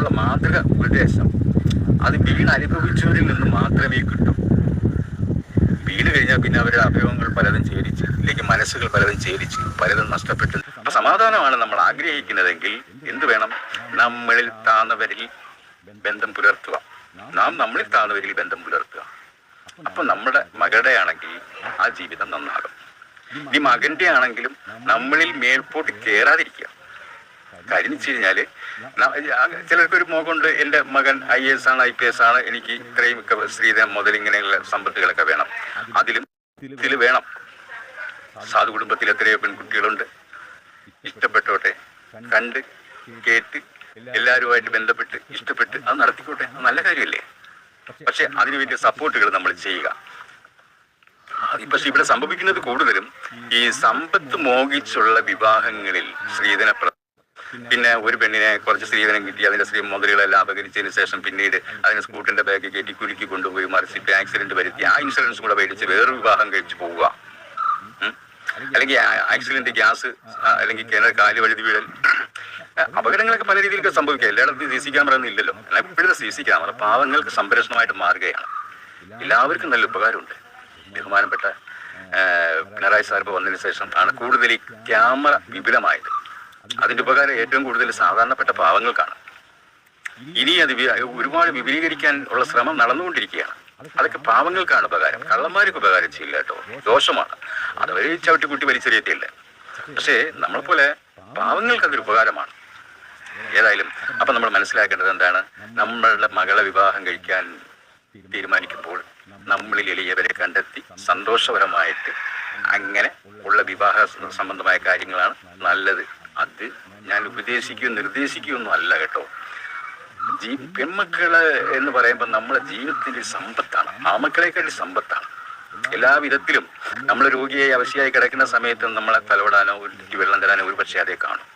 ഉള്ള മാതൃക ഉപദേശം. അത് വീണ് അനുഭവിച്ചവരിൽ നിന്ന് മാത്രമേ കിട്ടൂ. വീണ് കഴിഞ്ഞാൽ പിന്നെ അവരുടെ അഭയവങ്ങൾ പലതും ചേരിച്ച് ഇല്ലെങ്കിൽ മനസ്സുകൾ പലതും ചേരിച്ച് പലതും നഷ്ടപ്പെട്ടു. അപ്പൊ സമാധാനമാണ് നമ്മൾ ആഗ്രഹിക്കുന്നതെങ്കിൽ എന്ത് വേണം? നമ്മളിൽ താന്നവരിൽ ബന്ധം പുലർത്തുക. നാം നമ്മളിൽ താന്നവരിൽ ബന്ധം പുലർത്തുക. അപ്പൊ നമ്മുടെ മകളുടെ ആണെങ്കിൽ ആ ജീവിതം നന്നാകും. ഇനി മകന്റെ ആണെങ്കിലും നമ്മളിൽ മേൽപോട്ട് കയറാതിരിക്കുക കാര്യം വെച്ച് കഴിഞ്ഞാൽ ചിലർക്കൊരു മോഹമുണ്ട്. എന്റെ മകൻ ഐ എസ് ആണ് ഐ പി എസ് ആണ്. എനിക്ക് ഇത്രയും ഒക്കെ സ്ത്രീധനം മുതൽ ഇങ്ങനെയുള്ള സമ്പത്തുകളൊക്കെ വേണം. അതിലും ഇതിൽ വേണം. സാധു കുടുംബത്തിൽ എത്രയോ പെൺകുട്ടികളുണ്ട്. ഇഷ്ടപ്പെട്ടോട്ടെ. കണ്ട് കേട്ട് എല്ലാവരുമായിട്ട് ബന്ധപ്പെട്ട് ഇഷ്ടപ്പെട്ട് അത് നടത്തിക്കോട്ടെ. അത് നല്ല കാര്യമല്ലേ? പക്ഷെ അതിനു വേണ്ടി സപ്പോർട്ടുകൾ നമ്മൾ ചെയ്യുക. പക്ഷെ ഇവിടെ സംഭവിക്കുന്നത് കൂടുതലും ഈ സമ്പത്ത് മോഹിച്ചുള്ള വിവാഹങ്ങളിൽ സ്ത്രീധന പിന്നെ ഒരു പെണ്ണിനെ കുറച്ച് സ്ത്രീധനം കിട്ടി അതിന്റെ സ്ത്രീ മുതലുകളെല്ലാം അപകരിച്ചതിന് ശേഷം പിന്നീട് അതിന് സ്കൂട്ടറിന്റെ ബാഗ് കയറ്റി കുലുക്കി കൊണ്ടുപോയി മറിച്ചിട്ട് ആക്സിഡന്റ് വരുത്തി. ആ ഇൻഷുറൻസ് കൂടെ മേടിച്ച് വേറെ വിവാഹം കഴിച്ച് പോവുക. അല്ലെങ്കിൽ ആക്സിഡന്റ് ഗ്യാസ് അല്ലെങ്കിൽ കിണർ കാൽ വഴുതി വീഴൽ അപകടങ്ങളൊക്കെ പല രീതിയിലൊക്കെ സംഭവിക്കാം. എല്ലായിടത്തും സി സി ക്യാമറ ഒന്നും ഇല്ലല്ലോ എന്നാൽ ഇപ്പോഴത്തെ സി സി ക്യാമറ പാവങ്ങൾക്ക് സംരക്ഷണമായിട്ട് മാറുകയാണ്. എല്ലാവർക്കും നല്ല ഉപകാരമുണ്ട്. ബഹുമാനപ്പെട്ട പിണറായി സാഹിബ് വന്നതിന് ശേഷം ആണ് കൂടുതൽ ഈ ക്യാമറ വിപുലമായത്. അതിന്റെ ഉപകാരം ഏറ്റവും കൂടുതൽ സാധാരണപ്പെട്ട പാവങ്ങൾക്കാണ്. ഇനി അത് ഒരുപാട് വിപുലീകരിക്കാൻ ഉള്ള ശ്രമം നടന്നുകൊണ്ടിരിക്കുകയാണ്. അതൊക്കെ പാവങ്ങൾക്കാണ് ഉപകാരം. കള്ളന്മാർക്ക് ഉപകാരം ചെയ്യില്ല കേട്ടോ. ദോഷമാണ്. അതവര് ചവിട്ടിക്കുട്ടി വലിച്ചെറിയത്തില്ല. പക്ഷേ നമ്മളെ പോലെ പാവങ്ങൾക്ക് അതൊരു ഉപകാരമാണ്. ഏതായാലും അപ്പൊ നമ്മൾ മനസ്സിലാക്കേണ്ടത് എന്താണ്? നമ്മളുടെ മകളെ വിവാഹം കഴിക്കാൻ തീരുമാനിക്കുമ്പോൾ നമ്മളിൽ എളിയവരെ കണ്ടെത്തി സന്തോഷപരമായിട്ട് അങ്ങനെ ഉള്ള വിവാഹ സംബന്ധമായ കാര്യങ്ങളാണ് നല്ലത്. അത് ഞാൻ ഉപദേശിക്കുകയും നിർദ്ദേശിക്കുകയും ഒന്നും അല്ല കേട്ടോ. ജീ പെൺമക്കൾ എന്ന് പറയുമ്പോൾ നമ്മളെ ജീവിതത്തിന്റെ സമ്പത്താണ്. ആമക്കളെക്കാട്ടി സമ്പത്താണ്. എല്ലാ വിധത്തിലും നമ്മൾ രോഗിയായി അവശയായി കിടക്കുന്ന സമയത്ത് നമ്മളെ തലവിടാനോ ഒരു വെള്ളം തരാനോ ഒരു പക്ഷേ അതേ കാണും.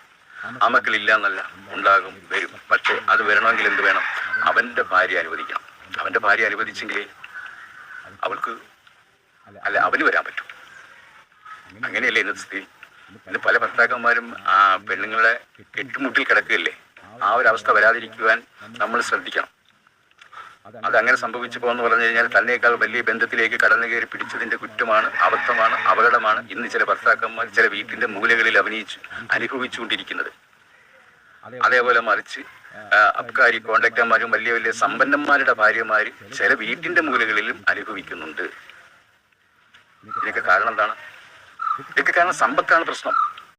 ആ ആമക്കളില്ല എന്നല്ല ഉണ്ടാകും വരും. പക്ഷെ അത് വരണമെങ്കിൽ എന്ത് വേണം? അവന്റെ ഭാര്യ അനുവദിക്കണം. അവന്റെ ഭാര്യ അനുവദിച്ചെങ്കിലേ അവൾക്ക് അല്ല അവന് വരാൻ പറ്റും. അങ്ങനെയല്ലേ ഇന്നത്തെ സ്ഥിതി? ഇന്ന് പല ഭർത്താക്കന്മാരും ആ പെണ്ണുങ്ങളെ കെട്ടുമുട്ടിൽ കിടക്കുകയല്ലേ? ആ ഒരു അവസ്ഥ വരാതിരിക്കുവാൻ നമ്മൾ ശ്രദ്ധിക്കണം. അതങ്ങനെ സംഭവിച്ചു പോകുന്നു പറഞ്ഞു കഴിഞ്ഞാൽ തന്നേക്കാൾ വലിയ ബന്ധത്തിലേക്ക് കടന്നു കയറി പിടിച്ചതിന്റെ കുറ്റമാണ് അബദ്ധമാണ് അപകടമാണ് ഇന്ന് ചില ഭർത്താക്കന്മാർ ചില വീട്ടിന്റെ മൂലകളിൽ അഭിനയിച്ചു അനുഭവിച്ചുകൊണ്ടിരിക്കുന്നത്. അതേപോലെ മറിച്ച് അബ്കാരി കോണ്ടാക്ടർമാരും വലിയ വലിയ സമ്പന്നന്മാരുടെ ഭാര്യമാര് ചില വീട്ടിന്റെ മൂലകളിലും അനുഭവിക്കുന്നുണ്ട്. ഇതിനൊക്കെ കാരണം എന്താണ്? ഇതൊക്കെ കാരണം സമ്പത്താണ് പ്രശ്നം.